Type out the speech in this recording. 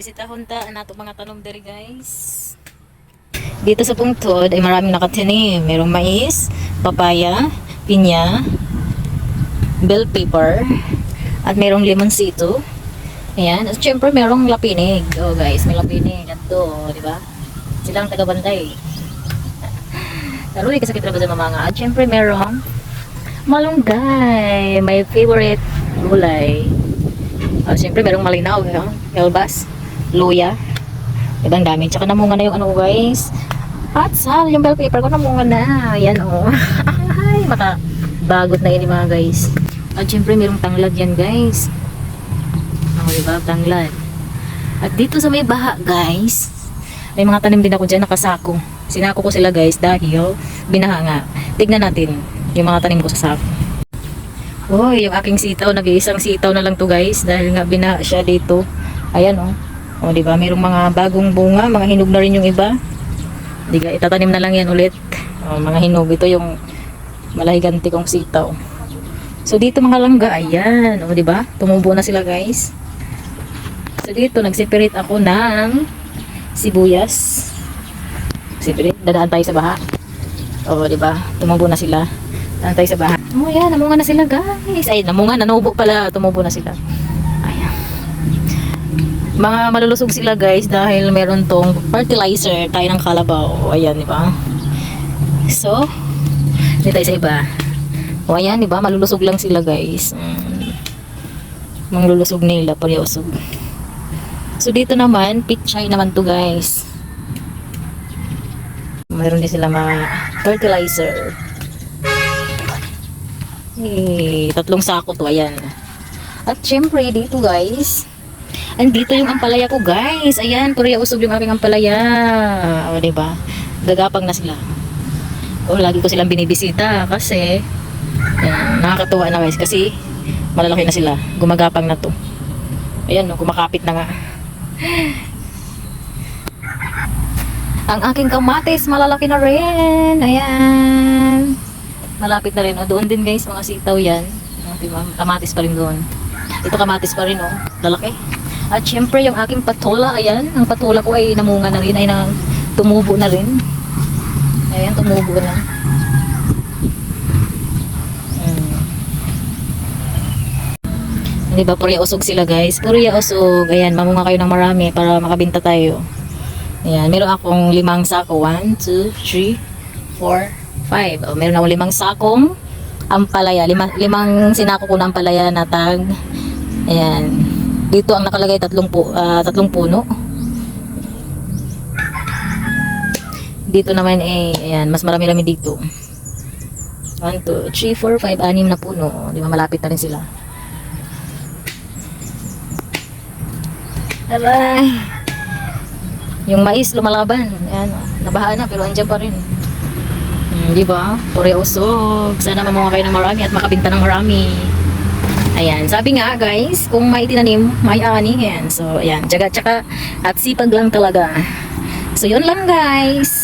Bisitahon ta nato mga tanom diri guys. Dito sa pungtod ay maraming nakatanim. Merong mais, papaya, pinya, bell pepper, at merong limonsito. Ayan. At syempre merong lapinig. Oh guys, may lapinig. Ito, di ba? Silang taga-bantay. Lalo kasi kita ba sa mga At syempre merong malunggay. My favorite gulay. Ah, syempre merong malinaw, no? Elbas, luya. Ibang dami. Tsaka namunga na yung ano guys. Hot sal, yung bell pepper ko namunga na. Yan oh. Ay, maka bagot na yun mga guys. At syempre merong tanglad yan guys. Oh, diba? Tanglad. At dito sa may baha guys, may mga tanim din ako dyan nakasako. Sinako ko sila guys dahil binaha nga. Tignan natin yung mga tanim ko sa sako. Uy, yung aking sitaw, nag-iisang sitaw na lang to guys dahil nga bina siya dito. Ayan oh. O, di ba? Merong mga bagong bunga, mga hinog na rin yung iba. Di itatanim na lang yan ulit. O, mga hinog. Ito yung malahiganti kong sitaw. So, dito mga langga, ayan. O, di ba? Tumubo na sila guys. So, dito, nag-separate ako ng sibuyas. Separate, dadaan tayo sa baha. O, di ba? Tumubo na sila. Dadaan tayo sa baha. Oh, yan. Namunga na sila guys. Ay, namunga. Nanubo pala. Tumubo na sila. Mga malulusog sila guys dahil meron tong fertilizer tayo ng kalabaw. Ayan, di ba? So, dito tayo sa iba. O ayan, di ba? Malulusog lang sila guys. Mm. Malulusog nila, pareosog. So, dito naman, pitchay naman to guys. Meron din sila mga fertilizer. Eh, tatlong sako to, ayan. At syempre, dito guys, andito yung ampalaya ko guys. Ayan, puriya usog yung aking ampalaya. O, diba? Gagapang na sila. O, lagi ko silang binibisita kasi ayan, nakakatuwa na guys kasi malalaki na sila. Gumagapang na to. Ayan, no, kumakapit na nga. Ang aking kamatis, malalaki na rin. Ayan. Malapit na rin. O, doon din guys, mga sitaw yan. Diba? Kamatis pa rin doon. Ito kamatis pa rin, oh. Lalaki. At syempre, yung aking patola, ayan. Ang patola ko ay namunga na rin. Ay na, tumubo na rin. Ayan, tumubo na. Hmm. Di ba, puriya usog sila guys. Puriya usog. Ayan, mamunga kayo ng marami para makabinta tayo. Ayan, meron akong limang sako. 1, 2, 3, 4, 5. O, meron akong limang sakong ampalaya. Lima, limang sinako ko ng ampalaya na tag. Ayan. Dito ang nakalagay tatlong, pu, ah, tatlong puno. Dito naman eh, ayan, mas marami-rami dito. 1, 2, 3, 4, 5, 6 na puno. Di ba malapit na rin sila. Aray. Yung mais lumalaban. Ayan, nabaha na pero andyan pa rin. Hmm, di ba? Pure usog. Sana mamunga kayo ng marami at makabinta ng marami. Ayan, sabi nga guys, kung may tinanim, may ani. Ayan, so ayan, tsaga tsaka at sipag lang talaga. So yun lang guys.